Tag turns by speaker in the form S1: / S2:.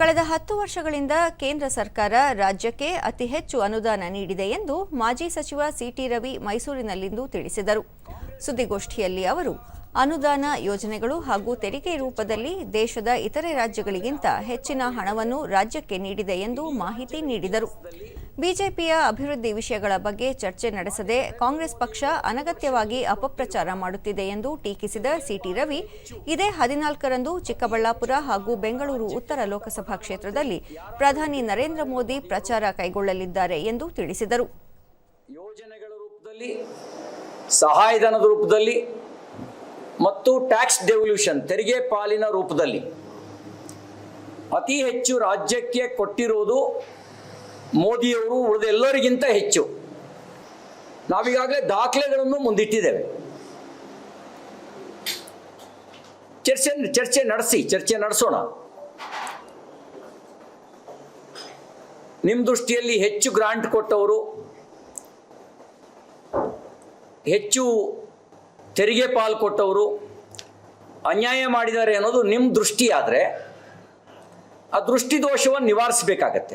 S1: ಕಳೆದ ಹತ್ತು ವರ್ಷಗಳಿಂದ ಕೇಂದ್ರ ಸರ್ಕಾರ ರಾಜ್ಯಕ್ಕೆ ಅತಿ ಹೆಚ್ಚು ಅನುದಾನ ನೀಡಿದೆ ಎಂದು ಮಾಜಿ ಸಚಿವ ಸಿಟಿ ರವಿ ಮೈಸೂರಿನಲ್ಲಿಂದು ತಿಳಿಸಿದರು. ಸುದ್ದಿಗೋಷ್ಠಿಯಲ್ಲಿ ಅವರು, ಅನುದಾನ ಯೋಜನೆಗಳು ಹಾಗೂ ತೆರಿಗೆ ರೂಪದಲ್ಲಿ ದೇಶದ ಇತರೆ ರಾಜ್ಯಗಳಿಗಿಂತ ಹೆಚ್ಚಿನ ಹಣವನ್ನು ರಾಜ್ಯಕ್ಕೆ ನೀಡಿದೆ ಎಂದು ಮಾಹಿತಿ ನೀಡಿದರು. ಬಿಜೆಪಿಯ ಅಭಿವೃದ್ಧಿ ವಿಷಯಗಳ ಬಗ್ಗೆ ಚರ್ಚೆ ನಡೆಸದೆ ಕಾಂಗ್ರೆಸ್ ಪಕ್ಷ ಅನಗತ್ಯವಾಗಿ ಅಪಪ್ರಚಾರ ಮಾಡುತ್ತಿದೆ ಎಂದು ಟೀಕಿಸಿದ ಸಿಟಿ ರವಿ, ಇದೇ ಹದಿನಾಲ್ಕರಂದು ಚಿಕ್ಕಬಳ್ಳಾಪುರ ಹಾಗೂ ಬೆಂಗಳೂರು ಉತ್ತರ ಲೋಕಸಭಾ ಕ್ಷೇತ್ರದಲ್ಲಿ ಪ್ರಧಾನಿ ನರೇಂದ್ರ ಮೋದಿ ಪ್ರಚಾರ ಕೈಗೊಳ್ಳಲಿದ್ದಾರೆ ಎಂದು ತಿಳಿಸಿದರು.
S2: ಯೋಜನೆಗಳ ರೂಪದಲ್ಲಿ, ಸಹಾಯಧನದ ರೂಪದಲ್ಲಿ ಮತ್ತು ಟ್ಯಾಕ್ಸ್ ಡೆವಲ್ಯೂಷನ್ ತೆರಿಗೆ ಪಾಲಿನ ರೂಪದಲ್ಲಿ ಅತಿ ಹೆಚ್ಚು ರಾಜ್ಯಕ್ಕೆ ಕೊಟ್ಟಿರುವುದು ಮೋದಿಯವರು ಉಳಿದ ಎಲ್ಲರಿಗಿಂತ ಹೆಚ್ಚು. ನಾವೀಗಾಗಲೇ ದಾಖಲೆಗಳನ್ನು ಮುಂದಿಟ್ಟಿದ್ದೇವೆ. ಚರ್ಚೆ ಚರ್ಚೆ ನಡೆಸಿ, ಚರ್ಚೆ ನಡೆಸೋಣ. ನಿಮ್ಮ ದೃಷ್ಟಿಯಲ್ಲಿ ಹೆಚ್ಚು ಗ್ರಾಂಟ್ ಕೊಟ್ಟವರು, ಹೆಚ್ಚು ತೆರಿಗೆ ಪಾಲು ಕೊಟ್ಟವರು, ಅನ್ಯಾಯ ಮಾಡಿದ್ದಾರೆ ಅನ್ನೋದು ನಿಮ್ಮ ದೃಷ್ಟಿಯಾದರೆ, ಆ ದೃಷ್ಟಿ ದೋಷವನ್ನು ನಿವಾರಿಸಬೇಕಾಗತ್ತೆ.